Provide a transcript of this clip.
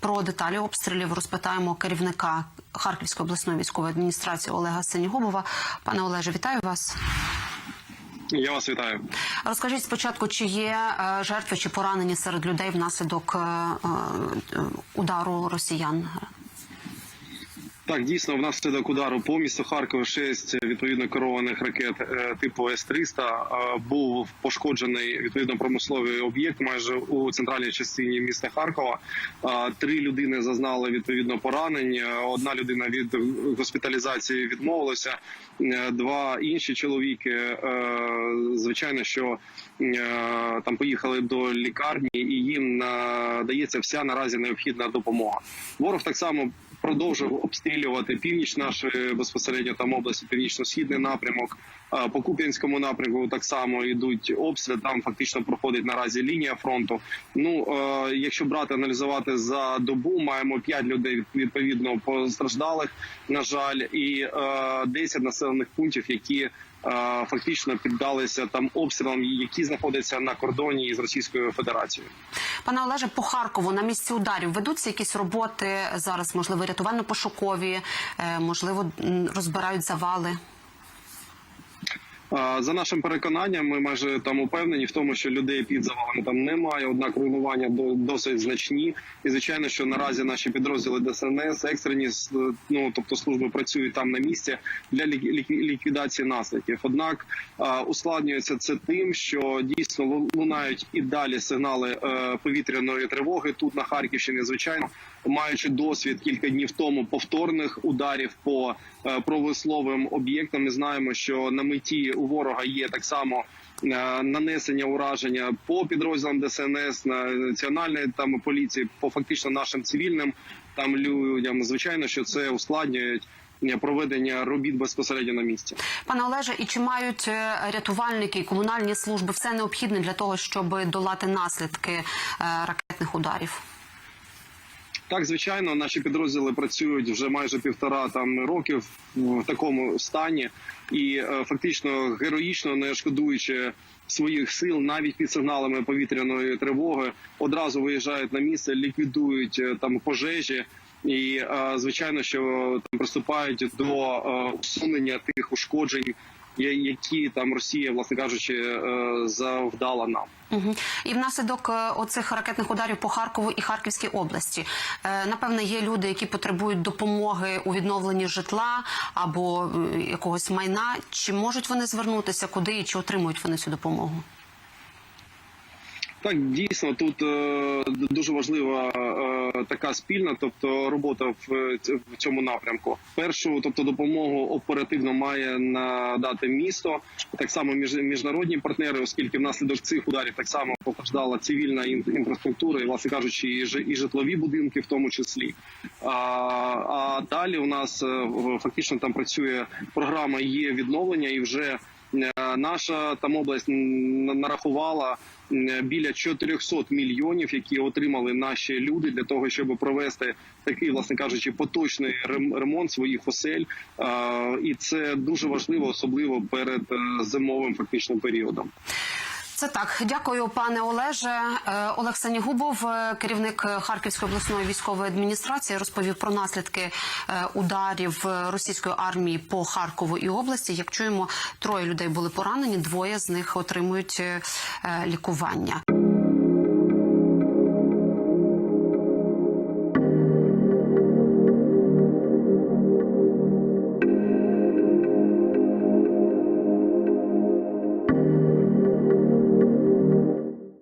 Про деталі обстрілів розпитаємо керівника Харківської обласної військової адміністрації Олега Сенігубова. Пане Олеже, вітаю вас. Я вас вітаю. Розкажіть спочатку, чи є е, жертви чи поранені серед людей внаслідок е, е, удару росіян? Так, дійсно, внаслідок удару по місту Харкова 6 відповідно керованих ракет е, типу С-300 е, був пошкоджений відповідно промисловий об'єкт майже у центральній частині міста Харкова. Е, Три людини зазнали відповідно поранень. Одна людина від госпіталізації відмовилася. Два інші чоловіки, звичайно, що там поїхали до лікарні, і їм надається вся наразі необхідна допомога. Ворог так само продовжив обстрілювати північ нашої безпосередньо там області, північно-східний напрямок. По Куп'янському напрямку так само йдуть обстріли. Там фактично проходить наразі лінія фронту. Ну е, якщо брати аналізувати за добу, маємо 5 людей відповідно постраждалих. На жаль, і е, 10 населених пунктів, які е, фактично піддалися там обстрілам, які знаходяться на кордоні з Російською Федерацією. Пане Олеже, по Харкову на місці ударів ведуться якісь роботи зараз, можливо, рятувально-пошукові, е, можливо, розбирають завали. За нашим переконанням, ми майже там упевнені в тому, що людей під завалами там немає. Однак руйнування до- досить значні. І звичайно, що наразі наші підрозділи ДСНС, екстрені ну тобто служби працюють там на місці для лік- лік- ліквідації наслідків. Однак ускладнюється це тим, що дійсно лунають і далі сигнали е, повітряної тривоги тут на Харківщині. Звичайно, маючи досвід кілька днів тому повторних ударів по е, промисловим об'єктам, ми знаємо, що на меті у ворога є так само. е, Нанесення ураження по підрозділам ДСНС на національної там поліції, по фактично нашим цивільним там людям. Звичайно, що це ускладнюють е, проведення робіт безпосередньо на місці. Пане Олеже, і чи мають рятувальники і комунальні служби все необхідне для того, щоб долати наслідки ракетних ударів? Так, звичайно, наші підрозділи працюють вже майже півтора там років в такому стані, і е, фактично героїчно не шкодуючи своїх сил, навіть під сигналами повітряної тривоги, одразу виїжджають на місце, ліквідують е, там пожежі. І е, звичайно, що там приступають до усунення тих ушкоджень, які там Росія, власне кажучи, е, завдала нам. Угу. І внаслідок е, оцих ракетних ударів по Харкову і Харківській області, напевно, напевне, є люди, які потребують допомоги у відновленні житла або е, якогось майна. Чи можуть вони звернутися куди і чи отримують вони цю допомогу? Так, дійсно, тут е, дуже важлива е, така спільна, тобто робота в, в цьому напрямку. Першу, тобто, допомогу оперативно має надати місто, так само між, міжнародні партнери, оскільки внаслідок цих ударів так само постраждала цивільна інфраструктура, і власне кажучи, і, жи- і житлові будинки, в тому числі. А, а далі у нас е, фактично там працює програма є відновлення, і вже е, наша там область нарахувала біля 400 мільйонів, які отримали наші люди для того, щоб провести такий, власне кажучи, поточний рем- ремонт своїх осель. І це дуже важливо, особливо перед е, зимовим фактичним періодом. Це так. Дякую, пане Олеже. Е, Олег Санігубов, е, керівник Харківської обласної військової адміністрації, розповів про наслідки е, ударів російської армії по Харкову і області. Як чуємо, троє людей були поранені, двоє з них отримують лікування.